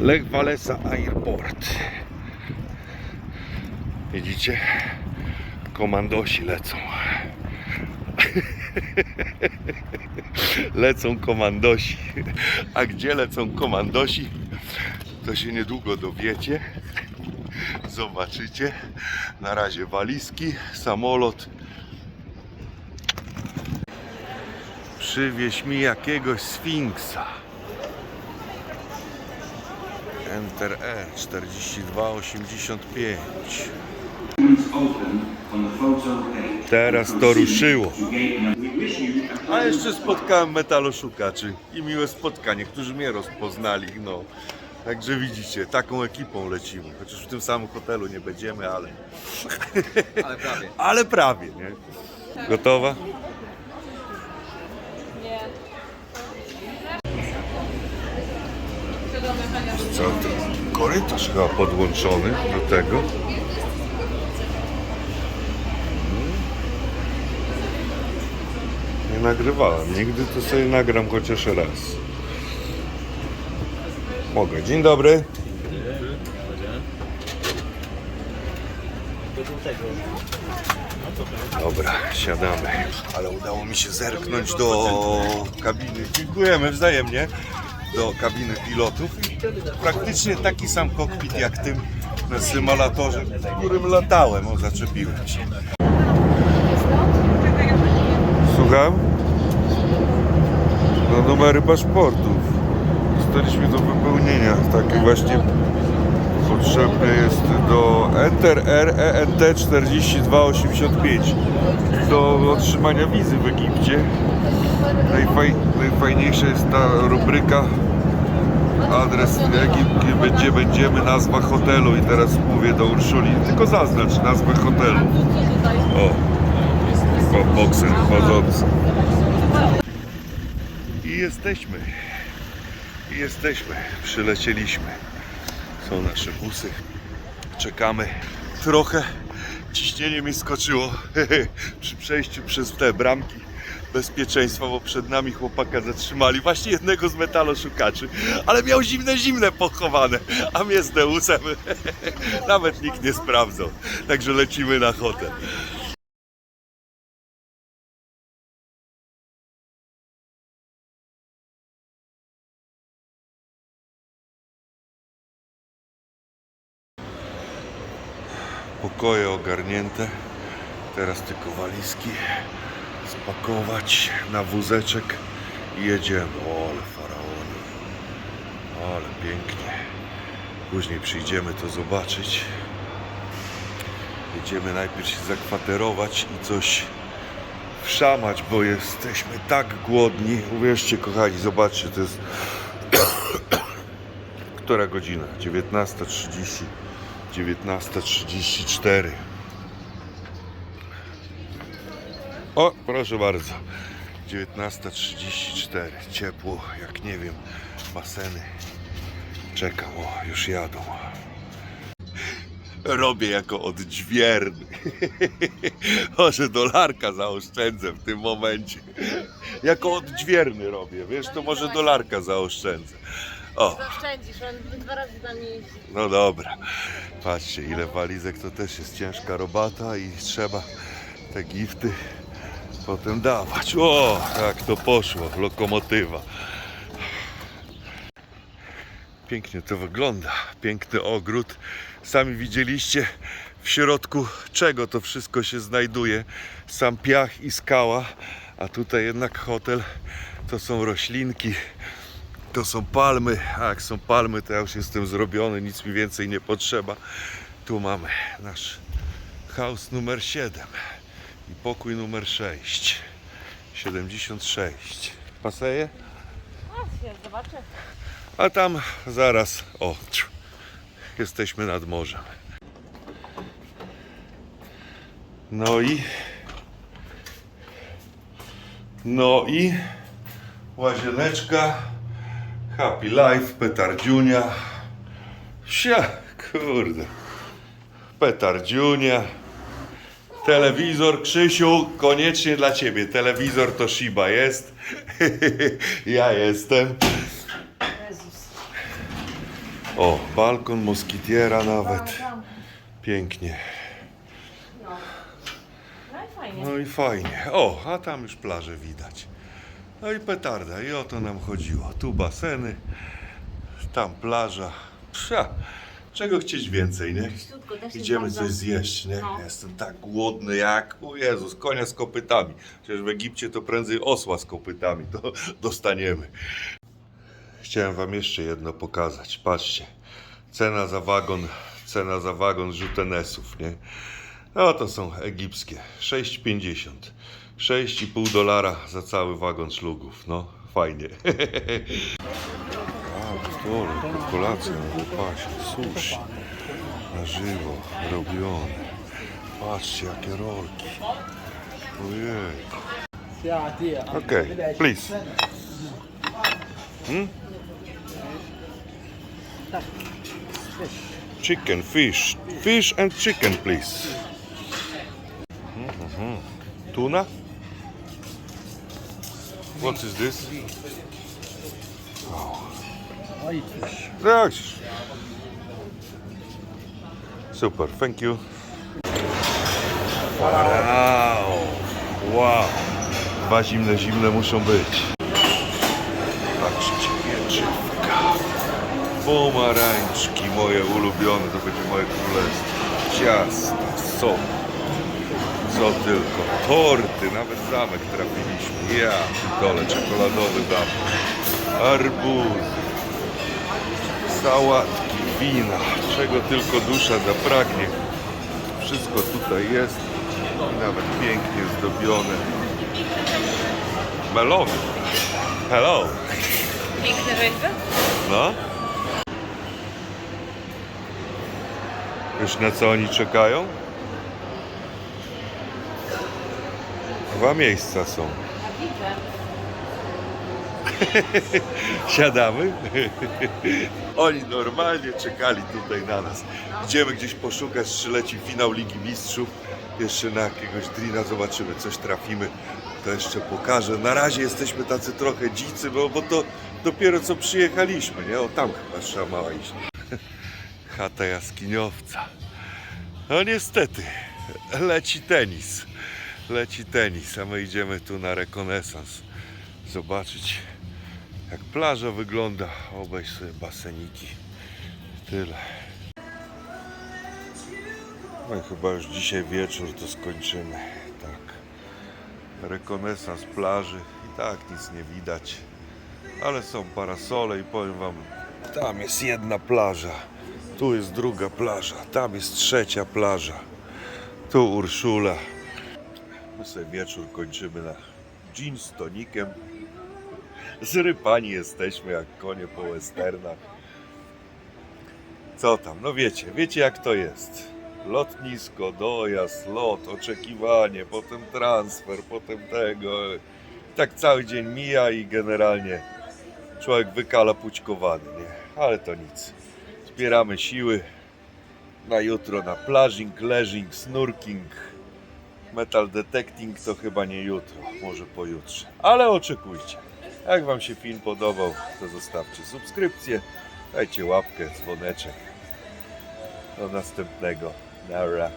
Lech Walesa Airport. Widzicie? Komandosi lecą. lecą komandosi. A gdzie lecą komandosi? To się niedługo dowiecie. Zobaczycie. Na razie walizki, samolot. Przywieź mi jakiegoś sfinksa. Enter E 4285. open on the photo page. Teraz to ruszyło. A jeszcze spotkałem metaloszukaczy i miłe spotkanie, którzy mnie rozpoznali. No. Także widzicie, taką ekipą lecimy. Chociaż w tym samym hotelu nie będziemy, ale. Ale prawie. Ale prawie, nie? Gotowa? Co to? Korytarz chyba podłączony do tego. Nie nagrywałem nigdy, to sobie nagram chociaż raz. Mogę. Dzień dobry. Dobra, siadamy. Ale udało mi się zerknąć do kabiny. Dziękujemy wzajemnie. Do kabiny pilotów. Praktycznie taki sam kokpit jak tym na symulatorze, w którym latałem. O, zaczepiłem się. Słucham? No numery paszportów. Dostaliśmy do wypełnienia. Taki właśnie potrzebny jest do Enter R ENT 4285 do otrzymania wizy w Egipcie. Najfaj, najfajniejsza jest ta rubryka adres Egipt, gdzie będzie, będziemy, nazwa hotelu i teraz mówię do Urszuli, tylko zaznacz nazwę hotelu. O, bo- bokser chodzący. I jesteśmy. I jesteśmy. Przylecieliśmy. Są nasze busy. Czekamy. Trochę ciśnienie mi skoczyło przy przejściu przez te bramki bezpieczeństwa, bo przed nami chłopaka zatrzymali. Właśnie jednego z metaloszukaczy, ale miał zimne, zimne pochowane, a mnie z Deusem nawet nikt nie sprawdzał. Także lecimy na hotel. Pokoje ogarnięte. Teraz tylko walizki spakować na wózeczek i jedziemy. O, ale faraony. Ale pięknie. Później przyjdziemy to zobaczyć. Jedziemy najpierw się zakwaterować i coś wszamać, bo jesteśmy tak głodni. Uwierzcie kochani, zobaczcie, to jest która godzina? 19.30 19.34 O, proszę bardzo. 19.34 Ciepło, jak nie wiem Baseny. Czekam, o, już jadą. Robię jako odźwierny. Może dolarka zaoszczędzę w tym momencie. Jako odźwierny robię, wiesz, to może dolarka zaoszczędzę O, Zaoszczędzisz, on dwa razy tam nie jeździ. no dobra. Patrzcie, ile walizek to też jest ciężka robata i trzeba te gifty potem dawać. O, jak to poszło, lokomotywa. Pięknie to wygląda. Piękny ogród. Sami widzieliście w środku czego to wszystko się znajduje. Sam piach i skała, a tutaj jednak hotel to są roślinki, to są palmy, a jak są palmy, to ja już jestem zrobiony, nic mi więcej nie potrzeba. Tu mamy nasz house numer 7 i pokój numer 6. 76. Paseje? Zobaczę. A tam zaraz, o, jesteśmy nad morzem. No i, no i łazieneczka, Happy Life, petardziunia. Sia, kurde. Petardziunia. Telewizor, Krzysiu, koniecznie dla Ciebie. Telewizor to Shiba jest. ja jestem. Jezus. O, balkon moskitiera nawet. Pięknie. No. No i fajnie. No i fajnie. O, a tam już plażę widać. No i petarda. I o to nam chodziło. Tu baseny, tam plaża. Psza. Czego chcieć więcej, nie? Śródko też jest Idziemy bardzo- coś zjeść, nie? No. Jestem tak głodny jak, o Jezus, konia z kopytami. Przecież w Egipcie to prędzej osła z kopytami to dostaniemy. Chciałem wam jeszcze jedno pokazać. Patrzcie. Cena za wagon, cena za wagon żutenesów, nie? No to są egipskie. 6,50. 6,5 dolara za cały wagon szlugów. No, fajnie. Stole, kolacja na wypasie, sushi. Na żywo, robione. Patrzcie, jakie rolki. Ojej. Okay, please. Hmm? Chicken, fish. Fish and chicken, please. Mhm. Tuna? What is this? Tak. Super, thank you. Wow, wow. Dwa zimne, zimne muszą być. Patrzcie, pieczywka. Pomarańczki moje ulubione, to będzie moje królestwo. Ciasta, sok. Co tylko. Torty, nawet zamek trafiliśmy. Ja, dole, czekoladowy zamek. Arbuz. Sałatki, wina, czego tylko dusza zapragnie. Wszystko tutaj jest i nawet pięknie zdobione. Melony. Hello. Piękne rzeźby? No. Już na co oni czekają? Dwa miejsca są. Siadamy. Oni normalnie czekali tutaj na nas. Idziemy gdzieś poszukać, czy leci finał Ligi Mistrzów. Jeszcze na jakiegoś drina zobaczymy, coś trafimy. To jeszcze pokażę. Na razie jesteśmy tacy trochę dzicy, bo, bo to dopiero co przyjechaliśmy, nie? O, tam chyba trzeba mała iść. Chata jaskiniowca. No niestety, leci tenis. Leci tenis, a my idziemy tu na rekonesans. Zobaczyć jak plaża wygląda. Obejrz sobie baseniki. Tyle. No i chyba już dzisiaj wieczór to skończymy. Tak. Rekonesans plaży. I tak nic nie widać. Ale są parasole i powiem wam, tam jest jedna plaża. Tu jest druga plaża. Tam jest trzecia plaża. Tu Urszula. My sobie wieczór kończymy na gin z tonikiem. Zrypani jesteśmy jak konie po westernach. Co tam? No wiecie, wiecie jak to jest. Lotnisko, dojazd, lot, oczekiwanie, potem transfer, potem tego. Tak cały dzień mija i generalnie człowiek wykala pućkowany, nie? Ale to nic. Zbieramy siły na jutro na plażing, leżing, snurking. Metal detecting to chyba nie jutro, może pojutrze. Ale oczekujcie. Jak Wam się film podobał, to zostawcie subskrypcję, dajcie łapkę, dzwoneczek. Do następnego. Nara.